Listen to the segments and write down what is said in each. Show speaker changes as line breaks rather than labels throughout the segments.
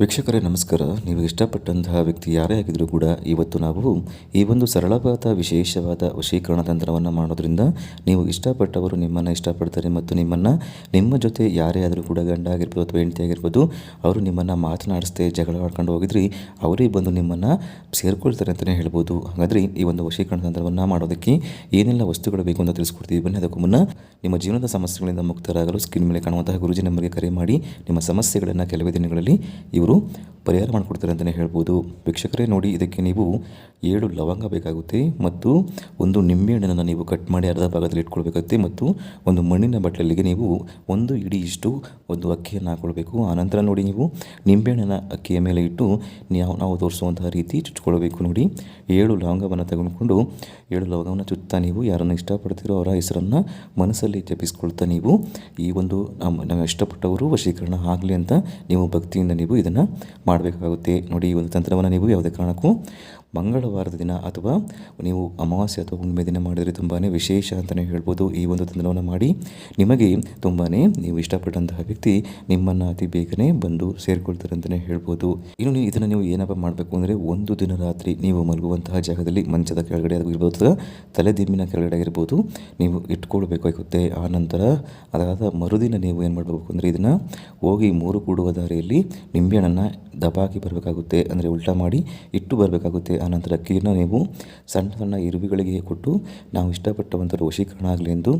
ವೀಕ್ಷಕರೇ, ನಮಸ್ಕಾರ. ನೀವು ಇಷ್ಟಪಟ್ಟಂತಹ ವ್ಯಕ್ತಿ ಯಾರೇ ಆಗಿದ್ರೂ ಕೂಡ ಇವತ್ತು ನಾವು ಈ ಒಂದು ಸರಳವಾದ, ವಿಶೇಷವಾದ ವಶೀಕರಣ ತಂತ್ರವನ್ನು ಮಾಡೋದ್ರಿಂದ ನೀವು ಇಷ್ಟಪಟ್ಟವರು ನಿಮ್ಮನ್ನು ಇಷ್ಟಪಡ್ತಾರೆ ಮತ್ತು ನಿಮ್ಮನ್ನು ನಿಮ್ಮ ಜೊತೆ ಯಾರೇ ಆದರೂ ಕೂಡ ಗಂಡ ಆಗಿರ್ಬೋದು ಅಥವಾ ಹೆಂಡತಿ ಆಗಿರ್ಬೋದು, ಅವರು ನಿಮ್ಮನ್ನು ಮಾತನಾಡಿಸ್ದೆ ಜಗಳ ಆಡ್ಕೊಂಡು ಹೋಗಿದ್ರಿ, ಅವರೇ ಬಂದು ನಿಮ್ಮನ್ನು ಸೇರಿಕೊಳ್ತಾರೆ ಅಂತಲೇ ಹೇಳ್ಬೋದು. ಹಾಗಾದರೆ ಈ ಒಂದು ವಶೀಕರಣ ತಂತ್ರವನ್ನು ಮಾಡೋದಕ್ಕೆ ಏನೆಲ್ಲ ವಸ್ತುಗಳು ಬೇಕು ಅಂತ ತಿಳಿಸ್ಕೊಡ್ತೀವಿ. ಬನ್ನಿ, ಅದಕ್ಕೂ ಮುನ್ನ ನಿಮ್ಮ ಜೀವನದ ಸಮಸ್ಯೆಗಳಿಂದ ಮುಕ್ತರಾಗಲು ಸ್ಕ್ರೀನ್ ಮೇಲೆ ಕಾಣುವಂತಹ ಗುರುಜಿ ನಂಬರ್ಗೆ ಕರೆ ಮಾಡಿ ನಿಮ್ಮ ಸಮಸ್ಯೆಗಳನ್ನು ಕೆಲವೇ ದಿನಗಳಲ್ಲಿ ಇವರು Maduro ಪರಿಹಾರ ಮಾಡಿಕೊಡ್ತಾರೆ ಅಂತಲೇ ಹೇಳ್ಬೋದು. ವೀಕ್ಷಕರೇ, ನೋಡಿ, ಇದಕ್ಕೆ ನೀವು ಏಳು ಲವಂಗ ಬೇಕಾಗುತ್ತೆ ಮತ್ತು ಒಂದು ನಿಂಬೆಹಣ್ಣನ್ನು ನೀವು ಕಟ್ ಮಾಡಿ ಅರ್ಧ ಭಾಗದಲ್ಲಿ ಇಟ್ಕೊಳ್ಬೇಕಾಗುತ್ತೆ ಮತ್ತು ಒಂದು ಮಣ್ಣಿನ ಬಾಟಲಿಗೆ ನೀವು ಒಂದು ಇಡೀ ಇಷ್ಟು ಒಂದು ಅಕ್ಕಿಯನ್ನು ಹಾಕ್ಕೊಳ್ಬೇಕು ಆನಂತರ ನೋಡಿ, ನೀವು ನಿಂಬೆಹಣ್ಣಿನ ಅಕ್ಕಿಯ ಮೇಲೆ ಇಟ್ಟು ನಾವು ನಾವು ತೋರಿಸುವಂತಹ ರೀತಿ ಚುಚ್ಕೊಳ್ಬೇಕು. ನೋಡಿ, ಏಳು ಲವಂಗವನ್ನು ತೆಗೆದುಕೊಂಡು ಏಳು ಲವಂಗವನ್ನು ಚುತ್ತಾ ನೀವು ಯಾರನ್ನು ಇಷ್ಟಪಡ್ತೀರೋ ಅವರ ಹೆಸರನ್ನು ಮನಸ್ಸಲ್ಲಿ ಜಪಿಸ್ಕೊಳ್ತಾ ನೀವು ಈ ಒಂದು ನಮ್ಮ ಇಷ್ಟಪಟ್ಟವರು ವಶೀಕರಣ ಆಗಲಿ ಅಂತ ನೀವು ಭಕ್ತಿಯಿಂದ ನೀವು ಇದನ್ನು ಮಾಡಬೇಕಾಗುತ್ತೆ. ನೋಡಿ ಈ ಒಂದು ತಂತ್ರವನ್ನು ನೀವು ಯಾವುದೇ ಕಾರಣಕ್ಕೂ ಮಂಗಳವಾರದ ದಿನ ಅಥವಾ ನೀವು ಅಮಾವಾಸ್ಯೆ ಅಥವಾ ಹುಣ್ಣಿಮೆ ದಿನ ಮಾಡಿದರೆ ತುಂಬಾ ವಿಶೇಷ ಅಂತಲೇ ಹೇಳ್ಬೋದು ಈ ಒಂದು ತಂತ್ರವನ್ನು ಮಾಡಿ. ನಿಮಗೆ ತುಂಬಾ ನೀವು ಇಷ್ಟಪಟ್ಟಂತಹ ವ್ಯಕ್ತಿ ನಿಮ್ಮನ್ನು ಅತಿ ಬೇಗನೆ ಬಂದು ಸೇರಿಕೊಳ್ತಾರೆ ಅಂತಲೇ ಹೇಳ್ಬೋದು. ಇನ್ನು ನೀವು ಇದನ್ನು ನೀವು ಏನಪ್ಪ ಮಾಡಬೇಕು ಅಂದರೆ ಒಂದು ದಿನ ರಾತ್ರಿ ನೀವು ಮಲಗುವಂತಹ ಜಾಗದಲ್ಲಿ ಮಂಚದ ಕೆಳಗಡೆ ಆಗಿರ್ಬೋದು ತಲೆದಿಂಬಿನ ಕೆಳಗಡೆ ಆಗಿರ್ಬೋದು ನೀವು ಇಟ್ಕೊಳ್ಬೇಕಾಗುತ್ತೆ. ಆ ನಂತರ ಅದಾದ ಮರುದಿನ ನೀವು ಏನು ಮಾಡಬೇಕು ಅಂದರೆ ಇದನ್ನು ಹೋಗಿ ಮೂರು ಕೂಡುವ ದಾರಿಯಲ್ಲಿ ನಿಂಬೆಹಣ್ಣನ್ನು ದಬಾಕಿ ಬರಬೇಕಾಗುತ್ತೆ. ಅಂದರೆ ಉಲ್ಟಾ ಮಾಡಿ ಇಟ್ಟು ಬರಬೇಕಾಗುತ್ತೆ. ಆನಂತರ ಅಕ್ಕಿಯನ್ನು ನೀವು ಸಣ್ಣ ಸಣ್ಣ ಇರುವಿಗಳಿಗೆ ಕೊಟ್ಟು ನಾವು ಇಷ್ಟಪಟ್ಟವಂಥ ವಶೀಕರಣ ಆಗಲಿ ಎಂದು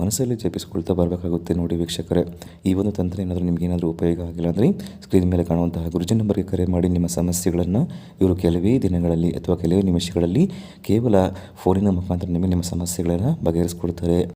ಮನಸ್ಸಲ್ಲಿ ಜಪಿಸಿಕೊಳ್ತಾ ಬರಬೇಕಾಗುತ್ತೆ ನೋಡಿ ವೀಕ್ಷಕರೇ. ಈ ಒಂದು ತಂತ್ರ ಏನಾದರೂ ನಿಮಗೇನಾದರೂ ಉಪಯೋಗ ಆಗಿಲ್ಲ ಅಂದರೆ ಸ್ಕ್ರೀನ್ ಮೇಲೆ ಕಾಣುವಂತಹ ಗುರುಜಿ ನಂಬರ್ಗೆ ಕರೆ ಮಾಡಿ ನಿಮ್ಮ ಸಮಸ್ಯೆಗಳನ್ನು ಇವರು ಕೆಲವೇ ದಿನಗಳಲ್ಲಿ ಅಥವಾ ಕೆಲವೇ ನಿಮಿಷಗಳಲ್ಲಿ ಕೇವಲ ಫೋನಿನ ಮುಖಾಂತರ ನಿಮಗೆ ನಿಮ್ಮ ಸಮಸ್ಯೆಗಳನ್ನು ಬಗೆಹರಿಸ್ಕೊಡ್ತಾರೆ.